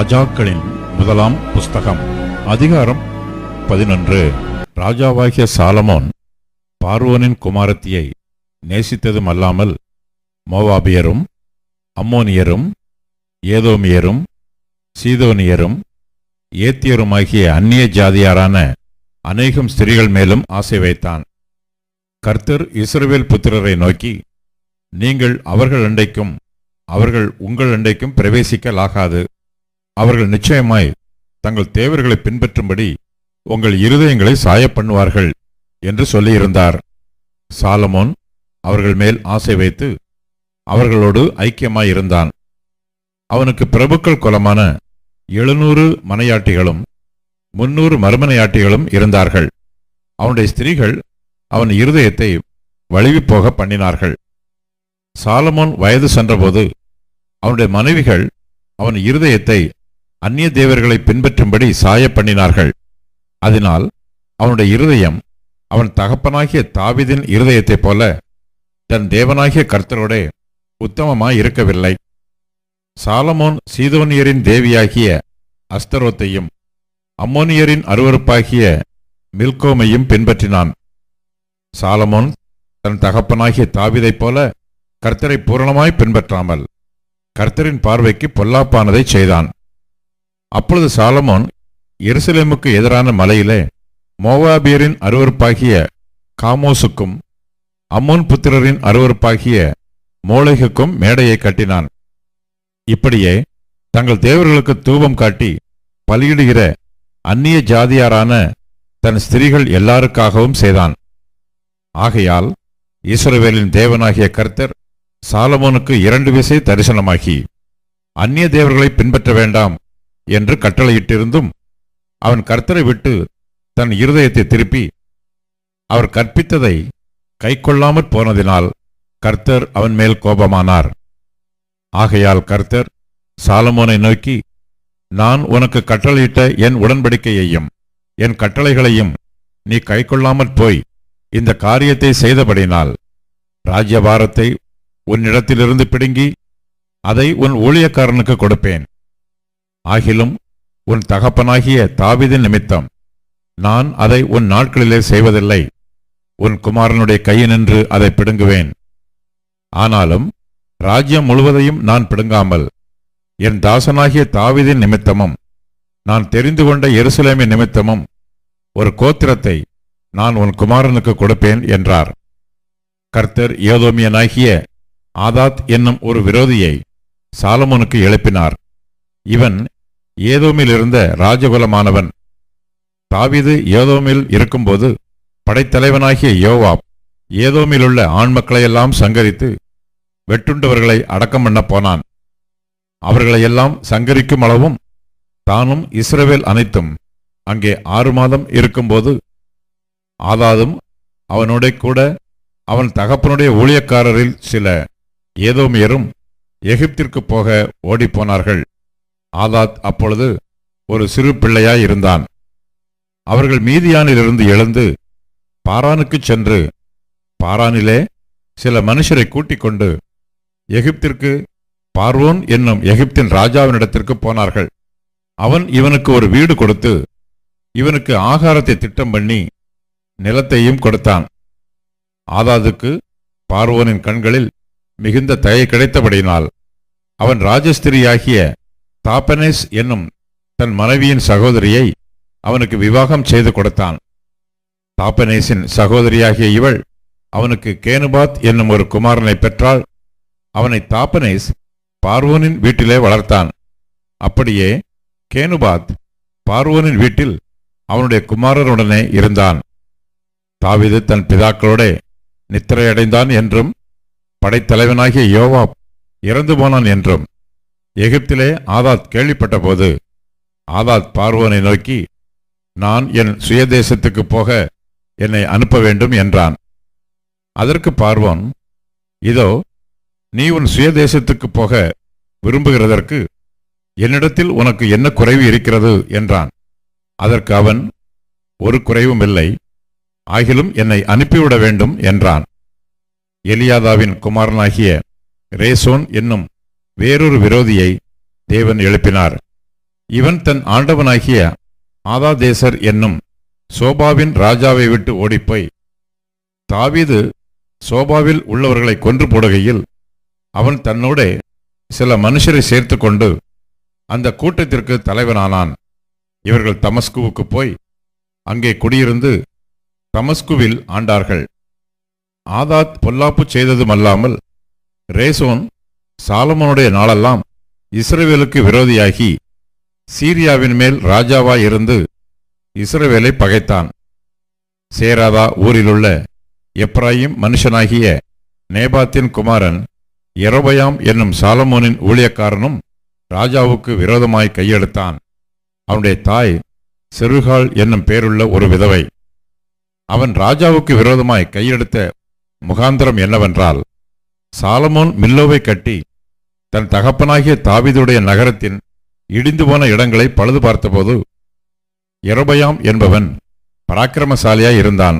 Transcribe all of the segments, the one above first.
ராஜாக்களின் முதலாம் புஸ்தகம் அதிகாரம் பதினொன்று. ராஜாவாகிய சாலமோன் பார்வோனின் குமாரத்தியை நேசித்ததும் அல்லாமல் மோவாபியரும் அம்மோனியரும் ஏதோமியரும் சீதோனியரும் ஏத்தியருமாகிய அந்நிய ஜாதியாரான அநேகம் ஸ்திரீகள் மேலும் ஆசை வைத்தான். கர்த்தர் இஸ்ரவேல் புத்திரரை நோக்கி நீங்கள் அவர்கள் அண்டைக்கும் அவர்கள் உங்கள் அண்டைக்கும் பிரவேசிக்கலாகாது. அவர்கள் நிச்சயமாய் தங்கள் தேவர்களை பின்பற்றும்படி உங்கள் இருதயங்களை சாயப் பண்ணுவார்கள் என்று சொல்லியிருந்தார். சாலமோன் அவர்கள் மேல் ஆசை வைத்து அவர்களோடு ஐக்கியமாயிருந்தான். அவனுக்கு பிரபுக்கள் குலமான எழுநூறு மனையாட்டிகளும் முன்னூறு மறுமனையாட்டிகளும் இருந்தார்கள். அவனுடைய ஸ்திரீகள் அவன் இருதயத்தை வழுவிப்போக பண்ணினார்கள். சாலமோன் வயது சென்றபோது அவனுடைய மனைவிகள் அவன் இருதயத்தை அந்நிய தேவர்களை பின்பற்றும்படி சாய பண்ணினார்கள். அதனால் அவனுடைய இருதயம் அவன் தகப்பனாகிய தாவிதின் இருதயத்தைப் போல தன் தேவனாகிய கர்த்தரோடே உத்தமமாய் இருக்கவில்லை. சாலமோன் சீதோனியரின் தேவியாகிய அஸ்தரோத்தையும் அம்மோனியரின் அருவருப்பாகிய மில்கோமையும் பின்பற்றினான். சாலமோன் தன் தகப்பனாகிய தாவிதைப் போல கர்த்தரை பூரணமாய் பின்பற்றாமல் கர்த்தரின் பார்வைக்கு பொல்லாப்பானதைச் செய்தான். அப்பொழுது சாலமோன் எருசலேமுக்கு எதிரான மலையிலே மோவாபியரின் அருவருப்பாகிய காமோசுக்கும் அம்மோன் புத்திரரின் அருவருப்பாகிய மோளைகுக்கும் மேடையை கட்டினான். இப்படியே தங்கள் தேவர்களுக்கு தூபம் காட்டி பலியிடுகிற அந்நிய ஜாதியாரான தன் ஸ்திரீகள் எல்லாருக்காகவும் செய்தான். ஆகையால் ஈஸ்வரவேலின் தேவனாகிய கர்த்தர் சாலமோனுக்கு இரண்டு விசை தரிசனமாகி அந்நிய தேவர்களை பின்பற்ற வேண்டாம் என்று கட்டளையிட்டிருந்தும் அவன் கர்த்தரை விட்டு தன் இருதயத்தை திருப்பி அவர் கற்பித்ததை கைக்கொள்ளாமற் போனதினால் கர்த்தர் அவன் மேல் கோபமானார். ஆகையால் கர்த்தர் சாலமோனை நோக்கி நான் உனக்கு கட்டளையிட்ட என் உடன்படிக்கையையும் என் கட்டளைகளையும் நீ கைக்கொள்ளாமற் போய் இந்த காரியத்தை செய்தபடினால் ராஜ்யபாரத்தை உன்னிடத்திலிருந்து பிடுங்கி அதை உன் ஊழியக்காரனுக்கு கொடுப்பேன். ஆகிலும் உன் தகப்பனாகிய தாவிதின் நிமித்தம் நான் அதை உன் நாட்களிலே செய்வதில்லை. உன் குமாரனுடைய கையினின்று அதை பிடுங்குவேன். ஆனாலும் ராஜ்யம் முழுவதையும் நான் பிடுங்காமல் என் தாசனாகிய தாவிதின் நிமித்தமும் நான் தெரிந்து கொண்ட எருசலேமின் நிமித்தமும் ஒரு கோத்திரத்தை நான் உன் குமாரனுக்கு கொடுப்பேன் என்றார். கர்த்தர் ஏதோமியனாகிய ஆதாத் என்னும் ஒரு விரோதியை சாலமோனுக்கு எழுப்பினார். இவன் ஏதோமில் இருந்த ராஜகுலமானவன். தாவீது ஏதோமில் இருக்கும்போது படைத்தலைவனாகிய யோவாப் ஏதோமிலுள்ள ஆண் மக்களையெல்லாம் சங்கரித்து வெட்டுண்டவர்களை அடக்கம் பண்ண போனான். அவர்களையெல்லாம் சங்கரிக்கும் அளவும் தானும் இஸ்ரவேல் அனைத்தும் அங்கே ஆறு மாதம் இருக்கும்போது ஆதாதும் அவனோட கூட அவன் தகப்பனுடைய ஊழியக்காரரில் சில ஏதோமியரும் எகிப்திற்கு போக ஓடிப்போனார்கள் ஆதாத் அப்பொழுது ஒரு சிறு பிள்ளையாய் இருந்தான். அவர்கள் மீதியானிலிருந்து எழுந்து பாரானுக்குச் சென்று பாரானிலே சில மனுஷரை கூட்டிக் கொண்டு எகிப்திற்கு பார்வோன் என்னும் எகிப்தின் ராஜாவினிடத்திற்கு போனார்கள். அவன் இவனுக்கு ஒரு வீடு கொடுத்து இவனுக்கு ஆகாரத்தை திட்டம் பண்ணி நிலத்தையும் கொடுத்தான். ஆதாதுக்கு பார்வோனின் கண்களில் மிகுந்த தயை கிடைத்தபடியினால் அவன் ராஜஸ்திரியாகிய தாப்பனேஸ் என்னும் தன் மனைவியின் சகோதரியை அவனுக்கு விவாகம் செய்து கொடுத்தான். தாப்பனேசின் சகோதரியாகிய இவள் அவனுக்கு கேனுபாத் என்னும் ஒரு குமாரனை பெற்றாள் அவனை தாப்பனேஸ் பார்வோனின் வீட்டிலே வளர்த்தான். அப்படியே கேனுபாத் பார்வோனின் வீட்டில் அவனுடைய குமாரருடனே இருந்தான். தாவிது தன் பிதாக்களோட நித்திரையடைந்தான் என்றும் படைத்தலைவனாகிய யோவாப் இறந்து போனான் என்றும். எகிப்திலே ஆதாத் கேள்விப்பட்ட போது ஆதாத் பார்வோனை நோக்கி நான் என் சுயதேசத்துக்கு போக என்னை அனுப்ப வேண்டும் என்றான். அதற்கு பார்வோன் இதோ நீ உன் சுயதேசத்துக்கு போக விரும்புகிறதற்கு என்னிடத்தில் உனக்கு என்ன குறைவு இருக்கிறது? என்றான். அதற்கு அவன் ஒரு குறைவும் இல்லை ஆகிலும் என்னை அனுப்பிவிட வேண்டும் என்றான். எலியாதாவின் குமாரனாகிய ரேசோன் என்னும் வேறொரு விரோதியை தேவன் எழுப்பினார். இவன் தன் ஆண்டவனாகிய ஆதாதேசர் என்னும் சோபாவின் ராஜாவை விட்டு ஓடிப்போய் தாவீது சோபாவில் உள்ளவர்களை கொன்று போடுகையில் அவன் தன்னோடே சில மனுஷரை சேர்த்து கொண்டு அந்த கூட்டத்திற்கு தலைவனானான். இவர்கள் தமஸ்குவுக்கு போய் அங்கே குடியிருந்து தமஸ்குவில் ஆண்டார்கள். ஆதாத் பொல்லாப்பு செய்ததுமல்லாமல் ரேசோன் சாலமோனுடைய நாளெல்லாம் இஸ்ரேவேலுக்கு விரோதியாகி சீரியாவின் மேல் ராஜாவாய் இருந்து இஸ்ரவேலை பகைத்தான். சேராதா ஊரிலுள்ள எப்ராயிம் மனுஷனாகிய நேபாத்தின் குமாரன் எரோபயாம் என்னும் சாலமோனின் ஊழியக்காரனும் ராஜாவுக்கு விரோதமாய் கையெடுத்தான் அவனுடைய தாய் செருகால் என்னும் பேருள்ள ஒரு விதவை. அவன் ராஜாவுக்கு விரோதமாய் கையெடுத்த முகாந்திரம் என்னவென்றால் சாலமோன் மில்லோவை கட்டி தன் தகப்பனாகிய தாவிதுடைய நகரத்தின் இடிந்து போன இடங்களை பழுது பார்த்தபோது எரபயாம் என்பவன் பராக்கிரமசாலியாய் இருந்தான்.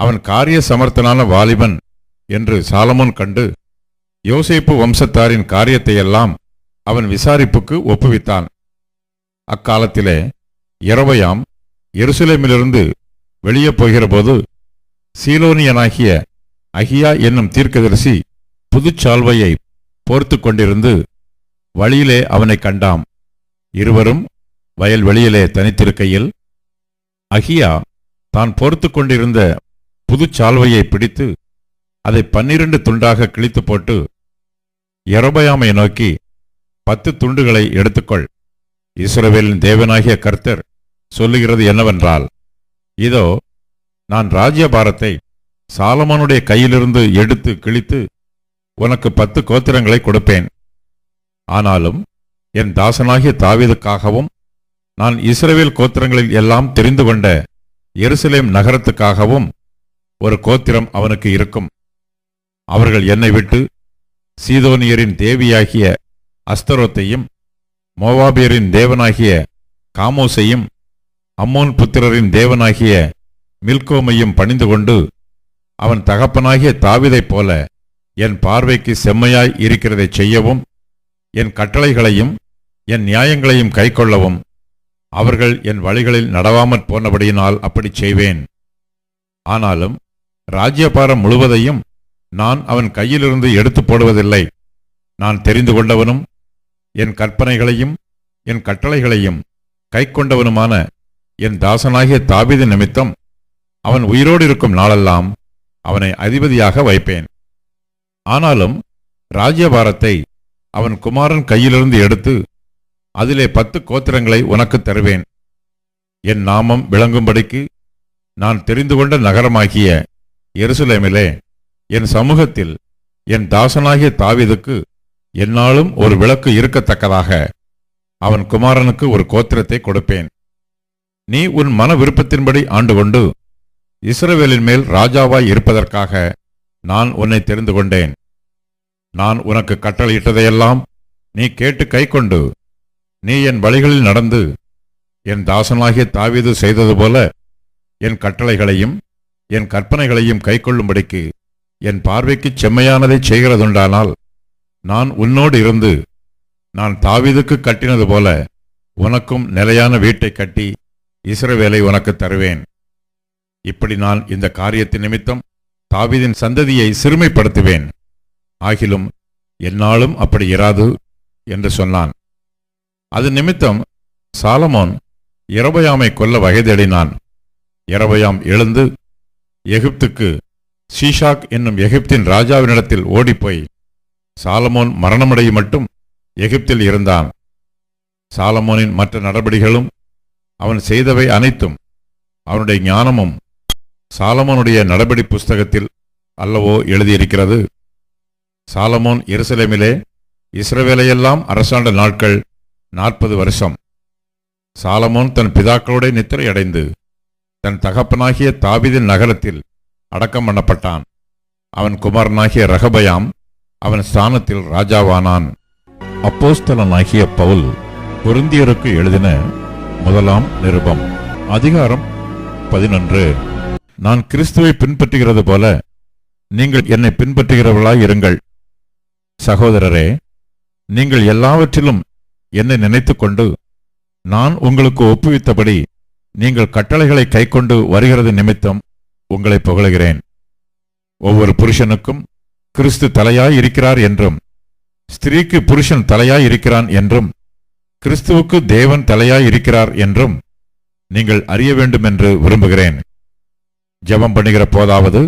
அவன் காரிய சமர்த்தனான வாலிபன் என்று சாலமோன் கண்டு யோசேப்பு வம்சத்தாரின் காரியத்தையெல்லாம் அவன் விசாரிப்புக்கு ஒப்புவித்தான். அக்காலத்திலே இரவையாம் எருசலேமிலிருந்து வெளியே போகிறபோது சீலோனியனாகிய அகியா என்னும் தீர்க்கதரிசி புதுச்சால்வையை போர்த்து கொண்டிருந்து வழியிலே அவனை கண்டாம். இருவரும் வயல் வெளியிலே தனித்திருக்கையில் அகியா தான் போர்த்து கொண்டிருந்த புதுச்சால்வையை பிடித்து அதை பன்னிரண்டு துண்டாக கிழித்து போட்டு எரபயாமை நோக்கி பத்து துண்டுகளை எடுத்துக்கொள். இஸ்ரவேலின் தேவனாகிய கர்த்தர் சொல்லுகிறது என்னவென்றால் இதோ நான் ராஜ்யபாரத்தை சாலமானுடைய கையிலிருந்து எடுத்து கிழித்து உனக்கு பத்து கோத்திரங்களை கொடுப்பேன். ஆனாலும் என் தாசனாகிய தாவீதுக்காகவும் நான் இஸ்ரவேல் கோத்திரங்களில் எல்லாம் தெரிந்து கொண்ட எருசலேம் நகரத்துக்காகவும் ஒரு கோத்திரம் அவனுக்கு இருக்கும். அவர்கள் என்னை விட்டு சீதோனியரின் தேவியாகிய அஸ்தரோத்தையும் மோவாபியரின் தேவனாகிய காமோசையும் அம்மோன் புத்திரரின் தேவனாகிய மில்கோமையும் பணிந்து கொண்டு அவன் தகப்பனாகிய தாவிதைப் போல என் பார்வைக்கு செம்மையாய் இருக்கிறதைச் செய்யவும் என் கட்டளைகளையும் என் நியாயங்களையும் கைக்கொள்ளவும் அவர்கள் என் வழிகளில் நடவாமற் போனபடியினால் அப்படிச் செய்வேன். ஆனாலும் ராஜ்யபாரம் முழுவதையும் நான் அவன் கையிலிருந்து எடுத்துப் போடுவதில்லை. நான் தெரிந்து கொண்டவனும் என் கற்பனைகளையும் என் கட்டளைகளையும் கைக்கொண்டவனுமான என் தாசனாகிய தாபீது நிமித்தம் அவன் உயிரோடு இருக்கும் நாளெல்லாம் அவனை அதிபதியாக வைப்பேன். ஆனாலும் ராஜ்யபாரத்தை அவன் குமாரன் கையிலிருந்து எடுத்து அதிலே பத்து கோத்திரங்களை உனக்கு தருவேன். என் நாமம் விளங்கும்படிக்கு நான் தெரிந்து கொண்ட நகரமாகிய எருசலேமிலே என் சமூகத்தில் என் தாசனாகிய தாவிதுக்கு என்னாலும் ஒரு விளக்கு இருக்கத்தக்கதாக அவன் குமாரனுக்கு ஒரு கோத்திரத்தை கொடுப்பேன். நீ உன் மன விருப்பத்தின்படி ஆண்டு கொண்டு இஸ்ரவேலின் மேல் ராஜாவாய் இருப்பதற்காக நான் உன்னை தெரிந்து கொண்டேன். நான் உனக்கு கட்டளையிட்டதையெல்லாம் நீ கேட்டு கைக்கொண்டு நீ என் வழிகளில் நடந்து என் தாசனாகிய தாவீது செய்தது போல என் கட்டளைகளையும் என் கற்பனைகளையும் கைக்கொள்ளும்படிக்கு என் பார்வைக்குச் செம்மையானதைச் செய்கிறதுண்டானால் நான் உன்னோடு இருந்து நான் தாவீதுக்கு கட்டினது போல உனக்கும் நிலையான வீட்டை கட்டி இஸ்ரவேலை உனக்கு தருவேன். இப்படி நான் இந்த காரியத்தின் நிமித்தம் தாவீதின் சந்ததியை சிறுமைப்படுத்துவேன். ஆகிலும் என்னாலும் அப்படி இராது என்று சொன்னான். அது நிமித்தம் சாலமோன் இரபயாமை கொல்ல வகைதேடினான். இரபயாம் எழுந்து எகிப்துக்கு ஷீஷாக் என்னும் எகிப்தின் ராஜாவினிடத்தில் ஓடிப்போய் சாலமோன் மரணமடைய மட்டும் எகிப்தில் இருந்தான். சாலமோனின் மற்ற நடபடிகளும் அவன் செய்தவை அனைத்தும் அவனுடைய ஞானமும் சாலமோனுடைய நடபடி புஸ்தகத்தில் அல்லவோ எழுதியிருக்கிறது. சாலமோன் எருசலேமிலே இஸ்ரவேலையெல்லாம் அரசாண்ட நாட்கள் நாற்பது வருஷம். சாலமோன் தன் பிதாக்களோட நித்திரை அடைந்து தன் தகப்பனாகிய தாவிதின் நகரத்தில் அடக்கம் பண்ணப்பட்டான். அவன் குமாரனாகிய ரகபயாம் அவன் ஸ்தானத்தில் ராஜாவானான். அப்போஸ்தலனாகிய பவுல் பொருந்தியருக்கு எழுதின முதலாம் நிருபம் அதிகாரம் பதினொன்று. நான் கிறிஸ்துவை பின்பற்றுகிறது போல நீங்கள் என்னை பின்பற்றுகிறவர்களாய் இருங்கள். சகோதரரே நீங்கள் எல்லாவற்றிலும் என்னை நினைத்துக்கொண்டு நான் உங்களுக்கு ஒப்புவித்தபடி நீங்கள் கட்டளைகளை கைக்கொண்டு வருகிறது நிமித்தம் உங்களை புகழுகிறேன். ஒவ்வொரு புருஷனுக்கும் கிறிஸ்து தலையாய் இருக்கிறார் என்றும் ஸ்திரீக்கு புருஷன் தலையாய் இருக்கிறான் என்றும் கிறிஸ்துவுக்கு தேவன் தலையாய் இருக்கிறார் என்றும் நீங்கள் அறிய வேண்டும் என்று விரும்புகிறேன். ஜெபம் பண்ணுகிற போதாவது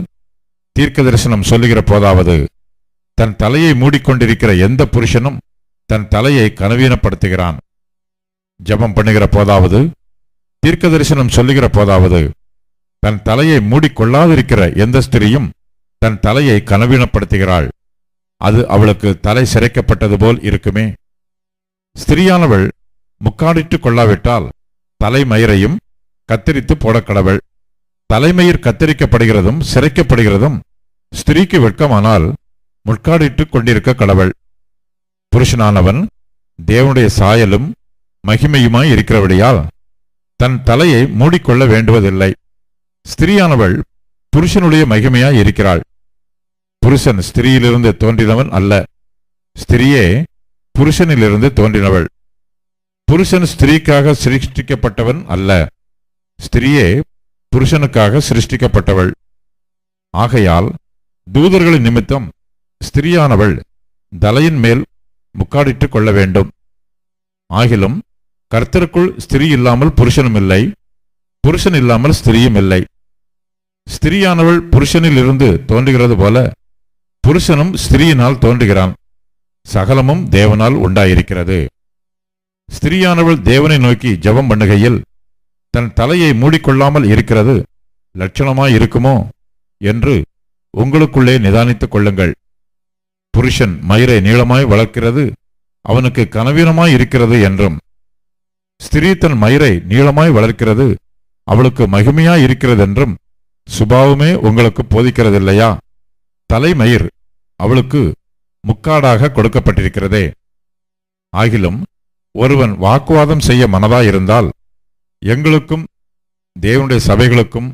தீர்க்க தரிசனம் சொல்லுகிற போதாவது தன் தலையை மூடிக்கொண்டிருக்கிற எந்த புருஷனும் தன் தலையை கனவீனப்படுத்துகிறான். ஜெபம் பண்ணுகிற போதாவது தீர்க்க தரிசனம் சொல்லுகிற போதாவது தன் தலையை மூடிக்கொள்ளாதிருக்கிற எந்த ஸ்திரியும் தன் தலையை கனவீனப்படுத்துகிறாள். அது அவளுக்கு தலை சிறைக்கப்பட்டது போல் இருக்குமே. ஸ்திரியானவள் முக்காடிட்டுக் கொள்ளாவிட்டால் தலைமயிரையும் கத்தரித்து போடக்கடவள் தலைமயிர் கத்தரிக்கப்படுகிறதும் சிறைக்கப்படுகிறதும் ஸ்திரீக்கு வெட்கமானால் முட்காடிட்டுக் கொண்டிருக்க கடவள். புருஷனானவன் தேவனுடைய சாயலும் மகிமையுமாய் இருக்கிறபடியால் தன் தலையை மூடிக்கொள்ள வேண்டுவதில்லை. ஸ்திரியானவள் புருஷனுடைய மகிமையாய் இருக்கிறாள். புருஷன் ஸ்திரியிலிருந்து தோன்றினவன் அல்ல. ஸ்திரியே புருஷனிலிருந்து தோன்றினவள். புருஷன் ஸ்திரீக்காக சிருஷ்டிக்கப்பட்டவன் அல்ல. ஸ்திரியே புருஷனுக்காக சிருஷ்டிக்கப்பட்டவள். ஆகையால் தூதர்களின் நிமித்தம் ஸ்திரியானவள் தலையின் மேல் முக்காடிட்டுக் கொள்ள வேண்டும். ஆகிலும் கர்த்தருக்குள் ஸ்திரீ இல்லாமல் புருஷனும் இல்லை புருஷன் இல்லாமல் ஸ்திரீயும் இல்லை. ஸ்திரியானவள் புருஷனில் இருந்து தோன்றுகிறது போல புருஷனும் ஸ்திரியினால் தோன்றுகிறான். சகலமும் தேவனால் உண்டாயிருக்கிறது. ஸ்திரியானவள் தேவனை நோக்கி ஜெபம் பண்ணுகையில் தன் தலையை மூடிக்கொள்ளாமல் இருக்கிறது லட்சணமாய் இருக்குமோ என்று உங்களுக்குள்ளே நிதானித்துக் கொள்ளுங்கள். புருஷன் மயிரை நீளமாய் வளர்க்கிறது அவனுக்கு கனவீனமாய் இருக்கிறது என்றும் ஸ்திரீ தன் மயிரை நீளமாய் வளர்க்கிறது அவளுக்கு மகிமையாய் இருக்கிறதென்றும் சுபாவமே உங்களுக்கு போதிக்கிறதில்லையா? தலைமயிர் அவளுக்கு முக்காடாக கொடுக்கப்பட்டிருக்கிறதே. ஆகிலும் ஒருவன் வாக்குவாதம் செய்ய மனதாயிருந்தால் எங்களுக்கும் தேவனுடைய சபைகளுக்கும்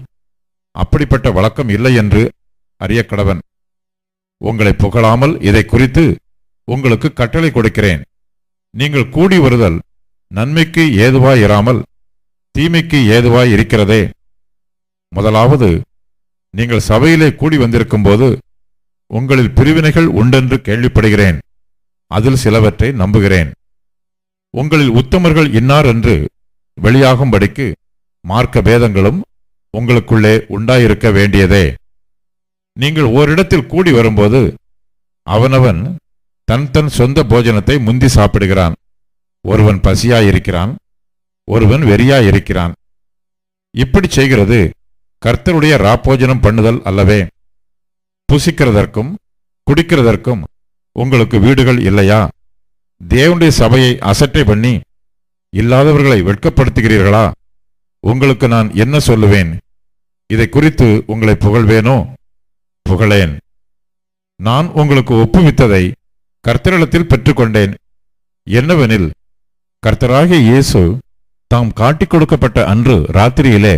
அப்படிப்பட்ட வழக்கம் இல்லை என்று அறிய கடவன் உங்களை புகழாமல் இதை குறித்து உங்களுக்கு கட்டளை கொடுக்கிறேன். நீங்கள் கூடி வருதல் நன்மைக்கு ஏதுவாய் இராமல் தீமைக்கு ஏதுவாய் இருக்கிறதே. முதலாவது நீங்கள் சபையிலே கூடி வந்திருக்கும்போது உங்களில் பிரிவினைகள் உண்டென்று கேள்விப்படுகிறேன். அதில் சிலவற்றை நம்புகிறேன். உங்களில் உத்தமர்கள் இன்னார் என்று வெளியாகும்படிக்கு மார்க்க பேதங்களும் உங்களுக்குள்ளே உண்டாயிருக்க வேண்டியதே. நீங்கள் ஓரிடத்தில் கூடி வரும்போது அவனவன் தன் தன் சொந்த போஜனத்தை முந்தி சாப்பிடுகிறான். ஒருவன் பசியாயிருக்கிறான் ஒருவன் வெறியாயிருக்கிறான். இப்படி செய்கிறது கர்த்தருடைய ராப்போஜனம் பண்ணுதல் அல்லவே. புசிக்கிறதற்கும் குடிக்கிறதற்கும் உங்களுக்கு வீடுகள் இல்லையா? தேவனுடைய சபையை அசட்டை பண்ணி இல்லாதவர்களை வெட்கப்படுத்துகிறீர்களா? உங்களுக்கு நான் என்ன சொல்லுவேன்? இதை குறித்து உங்களை புகழ்வேனோ? புகழேன். நான் உங்களுக்கு ஒப்புவித்ததை கர்த்தரிடத்தில் பெற்றுக்கொண்டேன். என்னவெனில் கர்த்தராகிய இயேசு தாம் காட்டிக் கொடுக்கப்பட்ட அன்று ராத்திரியிலே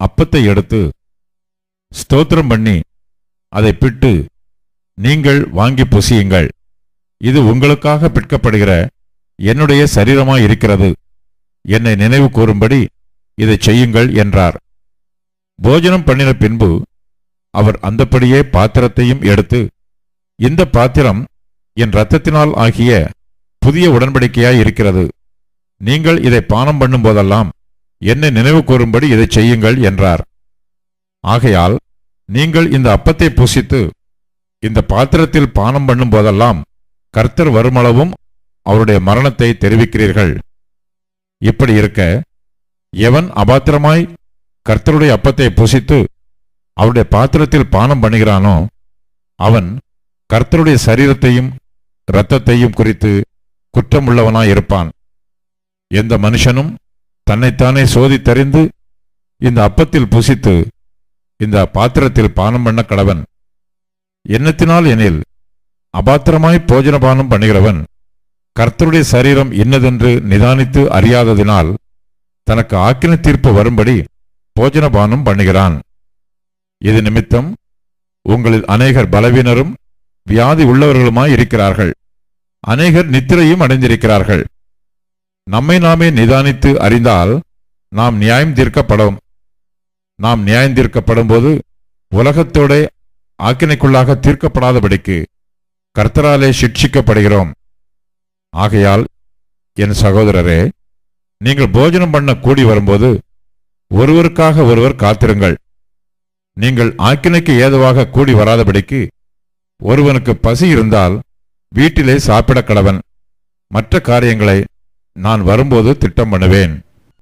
அப்பத்தை எடுத்து ஸ்தோத்திரம் பண்ணி அதை பிட்டு நீங்கள் வாங்கி புசியுங்கள். இது உங்களுக்காக பிற்கப்படுகிற என்னுடைய சரீரமாய் இருக்கிறது. என்னை நினைவு கூறும்படி இதை செய்யுங்கள் என்றார். போஜனம் பண்ணின பின்பு அவர் அந்தப்படியே பாத்திரத்தையும் எடுத்து இந்த பாத்திரம் என் இரத்தத்தினால் ஆகிய புதிய உடன்படிக்கையாய் இருக்கிறது. நீங்கள் இதை பானம் பண்ணும் போதெல்லாம் என்னை நினைவு கூறும்படி இதை செய்யுங்கள் என்றார். ஆகையால் நீங்கள் இந்த அப்பத்தை பூசித்து இந்த பாத்திரத்தில் பானம் பண்ணும் போதெல்லாம் கர்த்தர் வருமளவும் அவருடைய மரணத்தை தெரிவிக்கிறீர்கள். இப்படி இருக்க எவன் அபாத்திரமாய் கர்த்தருடைய அப்பத்தை புசித்து அவருடைய பாத்திரத்தில் பானம் பண்ணுகிறானோ அவன் கர்த்தருடைய சரீரத்தையும் இரத்தத்தையும் குறித்து குற்றமுள்ளவனாயிருப்பான் எந்த மனுஷனும் தன்னைத்தானே சோதித்தறிந்து இந்த அப்பத்தில் புசித்து இந்த பாத்திரத்தில் பானம் பண்ண கடவன். எண்ணத்தினால் எனில் அபாத்திரமாய் போஜனபானம் பண்ணுகிறவன் கர்த்தருடைய சரீரம் இன்னதென்று நிதானித்து அறியாததினால் தனக்கு ஆக்கின தீர்ப்பு வரும்படி போஜனபானம் பண்ணுகிறான். இது நிமித்தம் உங்களில் அநேகர் பலவீனரும் வியாதி உள்ளவர்களுமாய் இருக்கிறார்கள். அநேகர் நித்திரையும் அடைந்திருக்கிறார்கள். நம்மை நாமே நிதானித்து அறிந்தால் நாம் நியாயம் தீர்க்கப்படும். நாம் நியாயம் தீர்க்கப்படும் போது உலகத்தோட ஆக்கினைக்குள்ளாக தீர்க்கப்படாதபடிக்கு கர்த்தராலே சிட்சிக்கப்படுகிறோம். ஆகையால் என் சகோதரரே நீங்கள் போஜனம் பண்ண கூடி வரும்போது ஒருவருக்காக ஒருவர் காத்திருங்கள். நீங்கள் ஆக்கினைக்கு ஏதுவாக கூடி வராதபடிக்கு ஒருவனுக்கு பசி இருந்தால் வீட்டிலே சாப்பிடக் கடவன் மற்ற காரியங்களை நான் வரும்போது திட்டம் பண்ணுவேன்.